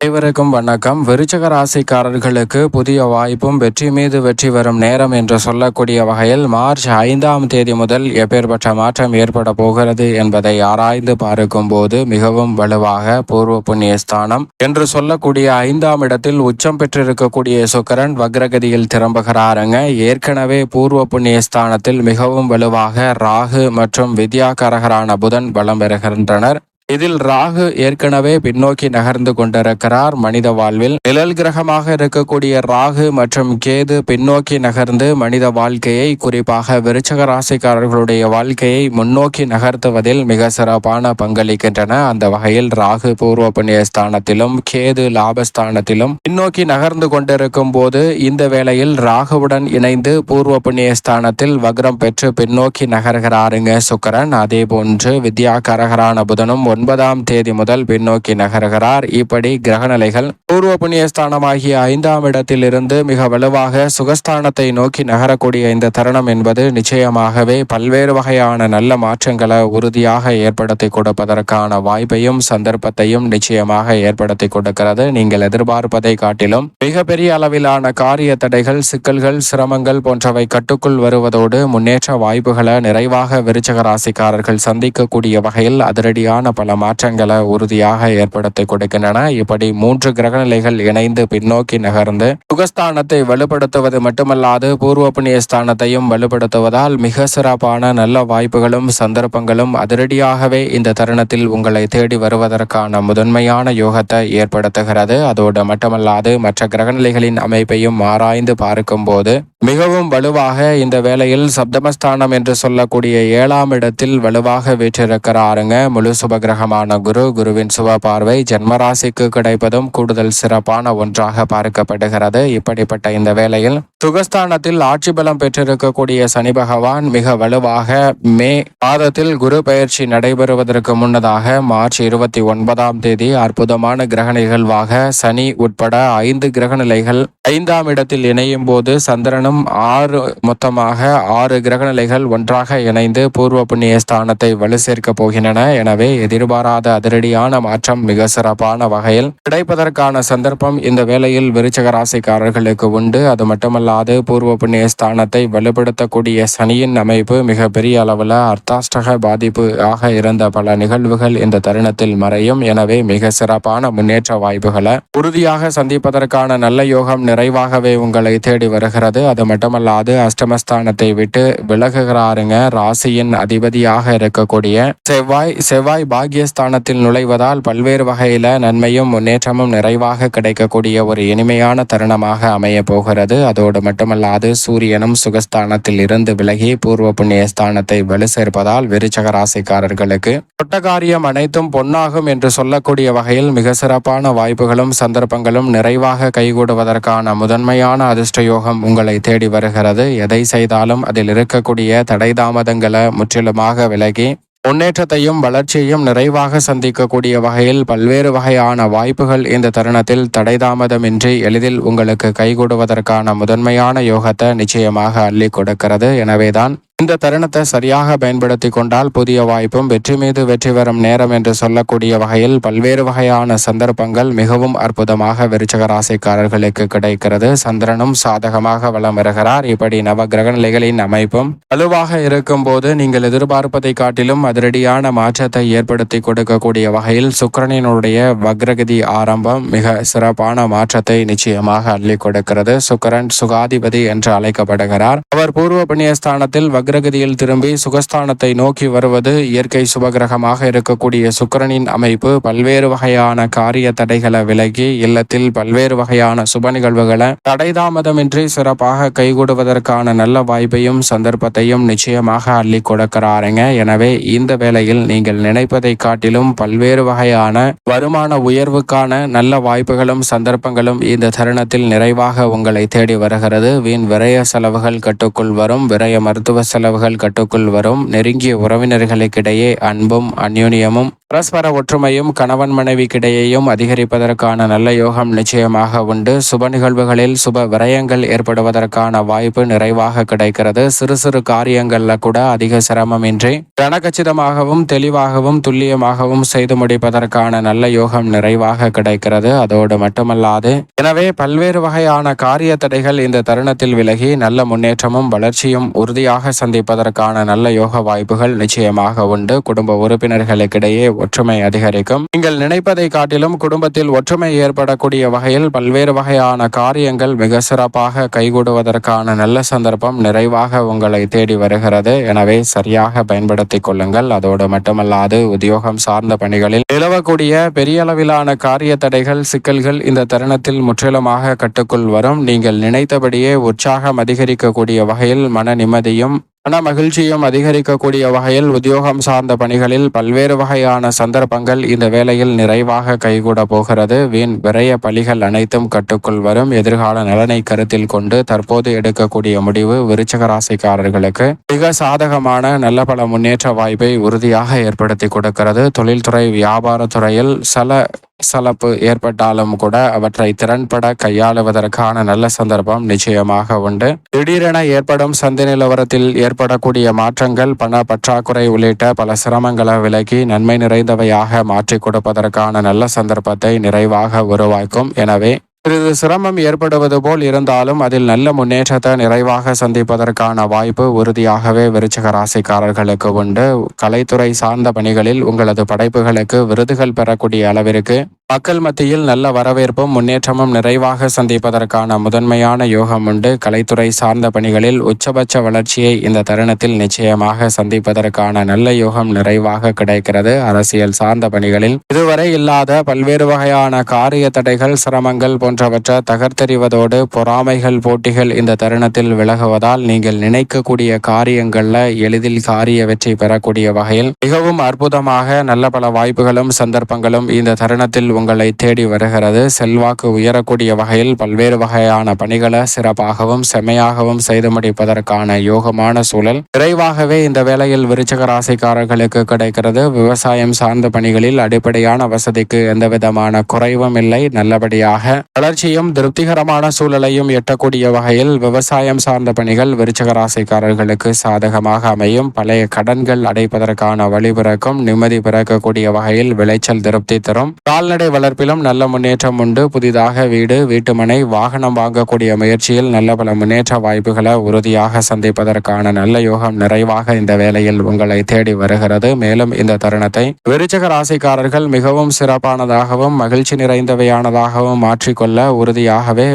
அனைவருக்கும் வணக்கம். விருச்சக ராசிக்காரர்களுக்கு புதிய வாய்ப்பும் வெற்றி மீது வெற்றி வரும் நேரம் என்று சொல்லக்கூடிய வகையில் மார்ச் ஐந்தாம் தேதி முதல் எப்பேற்பட்ட மாற்றம் ஏற்பட போகிறது என்பதை ஆராய்ந்து பார்க்கும் போது மிகவும் வலுவாக பூர்வ புண்ணிய ஸ்தானம் என்று சொல்லக்கூடிய ஐந்தாம் இடத்தில் உச்சம் பெற்றிருக்கக்கூடிய சுக்கரன் வக்ரகதியில் திரும்புகிறாருங்க. ஏற்கனவே பூர்வ புண்ணிய ஸ்தானத்தில் மிகவும் வலுவாக ராகு மற்றும் வித்யாகரகரான புதன் வலம் பெறுகின்றனர் இதில் ராகு ஏற்கனவே பின்னோக்கி நகர்ந்து கொண்டிருக்கிறார் மனித வாழ்வில். நிழல் கிரகமாக இருக்கக்கூடிய ராகு மற்றும் கேது பின்னோக்கி நகர்ந்து மனித வாழ்க்கையை குறிப்பாக விருச்சக ராசிக்காரர்களுடைய வாழ்க்கையை முன்னோக்கி நகர்த்துவதில் மிக சிறப்பான பங்களிக்கின்றன. அந்த வகையில் ராகு பூர்வ புண்ணிய ஸ்தானத்திலும் கேது லாபஸ்தானத்திலும் பின்னோக்கி நகர்ந்து கொண்டிருக்கும் போது இந்த வேளையில் ராகுவுடன் இணைந்து பூர்வ புண்ணிய ஸ்தானத்தில் வக்ரம் பெற்று பின்னோக்கி நகர்கிறாருங்க சுக்கரன். அதே போன்று வித்யா கரகரான புதனும் ஒன்பதாம் தேதி முதல் பின்னோக்கி நகர்கிறார். இப்படி கிரகநிலைகள் பூர்வ புண்ணியஸ்தானமாகிய ஐந்தாம் இடத்திலிருந்து மிக வலுவாக சுகஸ்தானத்தை நோக்கி நகரக்கூடிய இந்த தருணம் என்பது நிச்சயமாகவே பல்வேறு வகையான நல்ல மாற்றங்களை உறுதியாக ஏற்படுத்தி கொடுப்பதற்கான வாய்ப்பையும் சந்தர்ப்பத்தையும் நிச்சயமாக ஏற்படுத்தி கொடுக்கிறது. நீங்கள் எதிர்பார்ப்பதை காட்டிலும் மிகப்பெரிய அளவிலான காரிய தடைகள் சிக்கல்கள் சிரமங்கள் போன்றவை கட்டுக்குள் வருவதோடு முன்னேற்ற வாய்ப்புகளை நிறைவாக விருச்சக ராசிக்காரர்கள் சந்திக்கக்கூடிய வகையில் அதிரடியான பல மாற்றங்களை உறுதியாக ஏற்படுத்தி கொடுக்கின்றன. இப்படி மூன்று கிரகநிலைகள் இணைந்து பின்னோக்கி நகர்ந்து சுகஸ்தானத்தை வலுப்படுத்துவது மட்டுமல்லாது பூர்வ புண்ணிய ஸ்தானத்தையும் வலுப்படுத்துவதால் மிக சிறப்பான நல்ல வாய்ப்புகளும் சந்தர்ப்பங்களும் அதிரடியாகவே இந்த தருணத்தில் உங்களை தேடி வருவதற்கான முதன்மையான யோகத்தை ஏற்படுத்துகிறது. அதோடு மட்டுமல்லாது மற்ற கிரகநிலைகளின் அமைப்பையும் ஆராய்ந்து பார்க்கும்போது மிகவும் வலுவாக இந்த வேளையில் சப்தமஸ்தானம் என்று சொல்லக்கூடிய ஏழாம் இடத்தில் வலுவாக வீற்றிருக்கிறாருங்க. முழு சுபகிரகமான குரு குருவின் சுப பார்வை ஜென்மராசிக்கு கிடைப்பதும் கூடுதல் சிறப்பான ஒன்றாக பார்க்கப்படுகிறது. இப்படிப்பட்ட இந்த வேளையில் சுகஸ்தானத்தில் ஆட்சி பலம் பெற்றிருக்கக்கூடிய சனி பகவான் மிக வலுவாக மே மாதத்தில் குரு பயிற்சி நடைபெறுவதற்கு முன்னதாக மார்ச் இருபத்தி ஒன்பதாம் தேதி அற்புதமான கிரக நிகழ்வாக சனி உட்பட ஐந்து கிரக நிலைகள் ஐந்தாம் இடத்தில் இணையும் போது சந்திரனும் ஆறு மொத்தமாக ஆறு கிரகநிலைகள் ஒன்றாக இணைந்து பூர்வ புண்ணிய ஸ்தானத்தை வலு சேர்க்க போகின்றன. எனவே எதிர்பாராத அதிரடியான மாற்றம் மிக சிறப்பான வகையில் கிடைப்பதற்கான சந்தர்ப்பம் இந்த வேளையில் விருச்சக ராசிக்காரர்களுக்கு உண்டு. அது மட்டுமல்ல அல்லாது பூர்வ புண்ணிய ஸ்தானத்தை வலுப்படுத்தக்கூடிய சனியின் அமைப்பு மிக பெரிய அளவில் அர்த்தாஷ்டக பாதிப்பு ஆக இருந்த பல நிகழ்வுகள் இந்த தருணத்தில் மறையும். எனவே மிக சிறப்பான முன்னேற்ற வாய்ப்புகளை உறுதியாக சந்திப்பதற்கான நல்ல யோகம் நிறைவாகவே உங்களை தேடி வருகிறது. அது மட்டுமல்லாது அஷ்டமஸ்தானத்தை விட்டு விலகுகிறாருங்க. ராசியின் அதிபதியாக இருக்கக்கூடிய செவ்வாய் செவ்வாய் பாக்யஸ்தானத்தில் நுழைவதால் பல்வேறு வகையில நன்மையும் முன்னேற்றமும் நிறைவாக கிடைக்கக்கூடிய ஒரு இனிமையான தருணமாக அமைய போகிறது. அதோடு மட்டுமல்லாது சூரியனும் சுகஸ்தானத்தில் இருந்து விலகி பூர்வ புண்ணிய ஸ்தானத்தை வலு சேர்ப்பதால் விருச்சக ராசிக்காரர்களுக்கு தொட்ட காரியம் அனைத்தும் பொன்னாகும் என்று சொல்லக்கூடிய வகையில் மிக சிறப்பான வாய்ப்புகளும் சந்தர்ப்பங்களும் நிறைவாக கைகூடுவதற்கான முதன்மையான அதிர்ஷ்ட யோகம் உங்களை தேடி வருகிறது. எதை செய்தாலும் அதில் இருக்கக்கூடிய தடை தாமதங்களை முற்றிலுமாக விலகி முன்னேற்றத்தையும் வளர்ச்சியையும் நிறைவாக சந்திக்கக்கூடிய வகையில் பல்வேறு வகையான வாய்ப்புகள் இந்த தருணத்தில் தடைதாமதமின்றி எளிதில் உங்களுக்கு கைகூடுவதற்கான முதன்மையான யோகத்தை நிச்சயமாக அள்ளி கொடுக்கிறது. எனவேதான் இந்த தருணத்தை சரியாக பயன்படுத்தி கொண்டால் புதிய வாய்ப்பும் வெற்றி மீது வெற்றி வரும் நேரம் என்று சொல்லக்கூடிய வகையில் பல்வேறு வகையான சந்தர்ப்பங்கள் மிகவும் அற்புதமாக விருச்சக ராசிக்காரர்களுக்கு கிடைக்கிறது. சந்திரனும் சாதகமாக வளம் வருகிறார். இப்படி நவ கிரக நிலைகளின் அமைப்பும் வலுவாக இருக்கும் போது நீங்கள் எதிர்பார்ப்பதை காட்டிலும் அதிரடியான மாற்றத்தை ஏற்படுத்தி கொடுக்கக்கூடிய வகையில் சுக்கரனினுடைய வக்ரகதி ஆரம்பம் மிக சிறப்பான மாற்றத்தை நிச்சயமாக அள்ளி கொடுக்கிறது. சுக்கரன் சுகாதிபதி என்று அழைக்கப்படுகிறார். அவர் பூர்வ புண்ணியஸ்தானத்தில் வக்ர வக்ரகதியில் திரும்பி சுகஸ்தானத்தை நோக்கி வருவது இயற்கை சுபகிரகமாக இருக்கக்கூடிய சுக்கரனின் அமைப்பு. பல்வேறு வகையான காரிய தடைகளை விலகி இல்லத்தில் பல்வேறு வகையான சுப நிகழ்வுகளை தடைதாமதமின்றி சிறப்பாக கைகூடுவதற்கான நல்ல வாய்ப்பையும் சந்தர்ப்பத்தையும் நிச்சயமாக அள்ளி கொடுக்கிறாருங்க. எனவே இந்த வேளையில் நீங்கள் நினைப்பதை காட்டிலும் பல்வேறு வகையான வருமான உயர்வுக்கான நல்ல வாய்ப்புகளும் சந்தர்ப்பங்களும் இந்த தருணத்தில் நிறைவாக உங்களை தேடி வருகிறது. வீண் விரய செலவுகள் கட்டுக்குள் வரும். விரய மருத்துவ செலவு செலவுகள் கட்டுக்குள் வரும். நெருங்கிய உறவினர்களுக்கிடையே அன்பும் அந்யோன்யமும் பரஸ்பர ஒற்றுமையும் கணவன் மனைவிக்கிடையேயும் அதிகரிப்பதற்கான நல்ல யோகம் நிச்சயமாக உண்டு. சுப நிகழ்வுகளில் சுப விரயங்கள் ஏற்படுவதற்கான வாய்ப்பு நிறைவாக கிடைக்கிறது. சிறு சிறு காரியங்கள்ல கூட அதிக சிரமமின்றி கனகச்சிதமாகவும் தெளிவாகவும் துல்லியமாகவும் செய்து முடிப்பதற்கான நல்ல யோகம் நிறைவாக கிடைக்கிறது. அதோடு மட்டுமல்லாது எனவே பல்வேறு வகையான காரிய தடைகள் இந்த தருணத்தில் விலகி நல்ல முன்னேற்றமும் வளர்ச்சியும் உறுதியாக சந்திப்பதற்கான நல்ல யோக வாய்ப்புகள் நிச்சயமாக உண்டு. குடும்ப உறுப்பினர்களுக்கிடையே ஒற்றுமை அதிகரிக்கும். நீங்கள் நினைப்பதை காட்டிலும் குடும்பத்தில் ஒற்றுமை ஏற்படக்கூடிய வகையில் பல்வேறு வகையான காரியங்கள் மிக சிறப்பாக கைகூடுவதற்கான நல்ல சந்தர்ப்பம் நிறைவாக உங்களை தேடி வருகிறது. எனவே சரியாக பயன்படுத்திக் கொள்ளுங்கள். அதோடு மட்டுமல்லாது உத்தியோகம் சார்ந்த பணிகளில் நிலவக்கூடிய பெரிய அளவிலான காரிய தடைகள் சிக்கல்கள் இந்த தருணத்தில் முற்றிலுமாக கட்டுக்குள் வரும். நீங்கள் நினைத்தபடியே உற்சாகம் அதிகரிக்கக்கூடிய வகையில் மன நிம்மதியும் மன மகிழ்ச்சியும் அதிகரிக்கக்கூடிய வகையில் உத்தியோகம் சார்ந்த பணிகளில் பல்வேறு வகையான சந்தர்ப்பங்கள் இந்த வேளையில் நிறைவாக கைகூட போகிறது. வீண் விரைய பலிகள் அனைத்தும் கட்டுக்குள் வரும். எதிர்கால நலனை கருத்தில் கொண்டு தற்போது எடுக்கக்கூடிய முடிவு விருச்சக ராசிக்காரர்களுக்கு. மிக சாதகமான நல்ல பல முன்னேற்ற வாய்ப்பை உறுதியாக ஏற்படுத்தி கொடுக்கிறது. தொழில்துறை வியாபாரத்துறையில் சில சலப்பு ஏற்பட்டாலும் கூட அவற்றை திறன்பட கையாளுவதற்கான நல்ல சந்தர்ப்பம் நிச்சயமாக உண்டு. திடீரென ஏற்படும் சந்தை நிலவரத்தில் ஏற்படக்கூடிய மாற்றங்கள் பண பற்றாக்குறை உள்ளிட்ட பல சிரமங்களை விலகி நன்மை நிறைந்தவையாக மாற்றிக் கொடுப்பதற்கான நல்ல சந்தர்ப்பத்தை நிறைவாக உருவாக்கும். எனவே சிறிது சிரமம் ஏற்படுவது போல் இருந்தாலும் அதில் நல்ல முன்னேற்றத்தை நிறைவாக சந்திப்பதற்கான வாய்ப்பு உறுதியாகவே விருச்சக ராசிக்காரர்களுக்கு உண்டு. கலைத்துறை சார்ந்த பணிகளில் உங்களது படைப்புகளுக்கு விருதுகள் பெறக்கூடிய அளவிற்கு மக்கள் மத்தியில் நல்ல வரவேற்பும் முன்னேற்றமும் நிறைவாக சந்திப்பதற்கான முதன்மையான யோகம் உண்டு. கலைத்துறை சார்ந்த பணிகளில் உச்சபட்ச வளர்ச்சியை இந்த தருணத்தில் நிச்சயமாக சந்திப்பதற்கான நல்ல யோகம் நிறைவாக கிடைக்கிறது. அரசியல் சார்ந்த பணிகளில் இதுவரை இல்லாத பல்வேறு வகையான காரிய தடைகள் சிரமங்கள் போன்றவற்றை தகர்த்தெறிவதோடு பொறாமைகள் போட்டிகள் இந்த தருணத்தில் விலகுவதால் நீங்கள் நினைக்கக்கூடிய காரியங்களில் எளிதில் காரிய வெற்றி பெறக்கூடிய வகையில் மிகவும் அற்புதமாக நல்ல பல வாய்ப்புகளும் சந்தர்ப்பங்களும் இந்த தருணத்தில் உங்களை தேடி வருகிறது. செல்வாக்கு உயரக்கூடிய வகையில் பல்வேறு வகையான பணிகளை சிறப்பாகவும் செமையாகவும் செய்து முடிப்பதற்கான யோகமான சூழல். விரைவாகவே இந்த வேளையில் விருச்சக ராசிக்காரர்களுக்கு கிடைக்கிறது. விவசாயம் சார்ந்த பணிகளில் அடிப்படையான வசதிக்கு எந்த விதமான குறைவும் இல்லை. நல்லபடியாக வளர்ச்சியும் திருப்திகரமான சூழலையும் எட்டக்கூடிய வகையில் விவசாயம் சார்ந்த பணிகள் விருச்சக ராசிக்காரர்களுக்கு சாதகமாக அமையும். பழைய கடன்கள் அடைப்பதற்கான வழிபிறக்கும் நிம்மதி பிறக்கக்கூடிய வகையில் விளைச்சல் திருப்தி தரும். கால்நடை வளர்ப்பிலும் நல்ல முன்னேற்றம் உண்டு. புதிதாக வீடு வீட்டுமனை வாகனம் வாங்கக்கூடிய முயற்சியில் நல்ல பல முன்னேற்ற வாய்ப்புகளை உறுதியாக சந்திப்பதற்கான நல்ல யோகம் நிறைவாக இந்த வேளையில் உங்களை தேடி வருகிறது. மேலும் இந்த தருணத்தை விருச்சக ராசிக்காரர்கள் மிகவும் சிறப்பானதாகவும் மகிழ்ச்சி நிறைந்தவையானதாகவும் மாற்றிக்கொள்ள உறுதியாகவே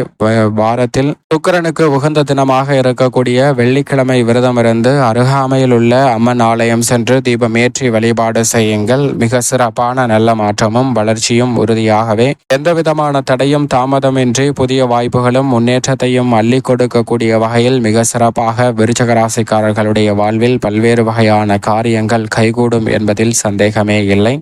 வாரத்தில் சுக்கரனுக்கு உகந்த தினமாக இருக்கக்கூடிய வெள்ளிக்கிழமை விரதமிருந்து அருகாமையில் உள்ள அம்மன் ஆலயம் சென்று தீபமேற்றி வழிபாடு செய்யுங்கள். மிக சிறப்பான நல்ல மாற்றமும் வளர்ச்சியும் உறுதியாகவே எந்தவிதமான தடையும் தாமதமின்றி புதிய வாய்ப்புகளும் முன்னேற்றத்தையும் அள்ளி கொடுக்கக்கூடிய வகையில் மிக சிறப்பாக விருச்சக ராசிக்காரர்களுடைய வாழ்வில் பல்வேறு வகையான காரியங்கள் கைகூடும் என்பதில் சந்தேகமே இல்லை.